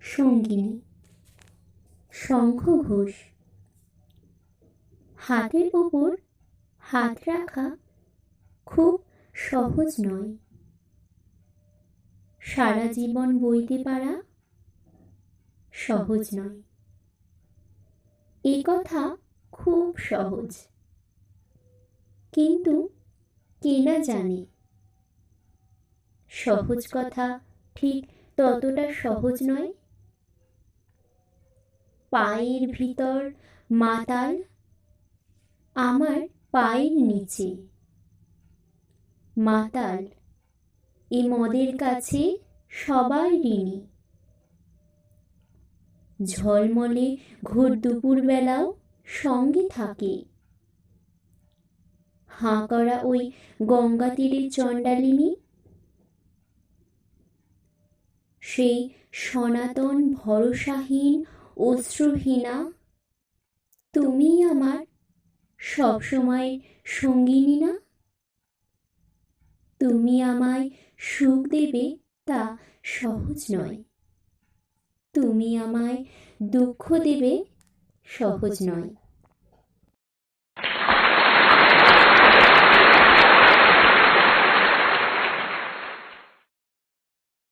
সঙ্গিনী। শঙ্খ ঘোষ হাতের ওপর হাত রাখা খুব সহজ নয়। সারা জীবন বইতে পারা সহজ নয়। এ কথা খুব সহজ। কিন্তু কে না জানে? সহজ কথা ঠিক ততটা সহজ নয় পায়ের ভিতর, মাতাল, আমার পায়ের নিচে। মাতাল, এ মদের কাছে সবাই ঋণী। ঝলমলে ঘোর দুপুরবেলাও সঙ্গে থাকে। হাঁ করা ওই গঙ্গা তীরের চণ্ডালিনী? সেই সনাতন ভরসাহীন অশ্রুহীনা তুমি আমার সবসময় সঙ্গিনী না? তুমি আমায় সুখ দেবে তা সহজ নয়। তুমি আমায় দুঃখ দেবে সহজ নয়।